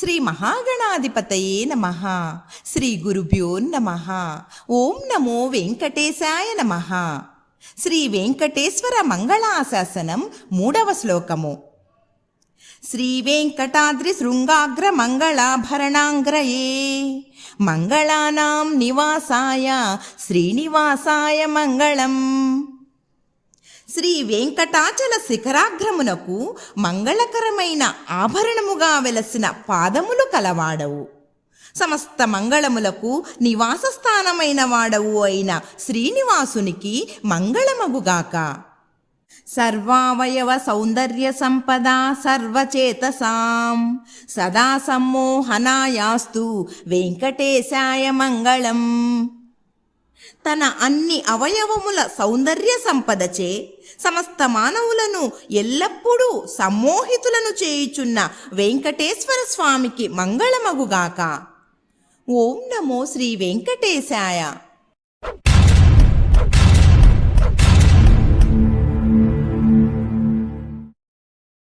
శ్రీ మహాగణాధిపతయే నమ. శ్రీ గురుభ్యో నమ. ఓం నమో వెంకటేశాయ నమ. శ్రీ వెంకటేశ్వర మంగళాశాసనం మూడవ శ్లోకము. శ్రీ వెంకటాద్రి శృంగాగ్ర మంగళాభరణాంగ్రయే. మంగళానాం నివాసాయ శ్రీనివాసాయ మంగళం. శ్రీ వెంకటాచల శిఖరాగ్రమునకు మంగళకరమైన ఆభరణముగా వెలసిన పాదములు కలవాడవు. సమస్త మంగళములకు నివాస స్థానమైన వాడవు అయిన శ్రీనివాసునికి మంగళమగుగాక. సర్వావయవ సౌందర్య సంపద సర్వచేతసాం. సదా సమ్మోహనాయాస్తు వెంకటేశాయ మంగళం. తన అన్ని అవయవముల సౌందర్య సంపదచే సమస్త మానవులను ఎల్లప్పుడూ సమ్మోహితులను చేయుచున్న వెంకటేశ్వర స్వామికి మంగళమగుగాక. ఓం నమో శ్రీ వెంకటేశాయ.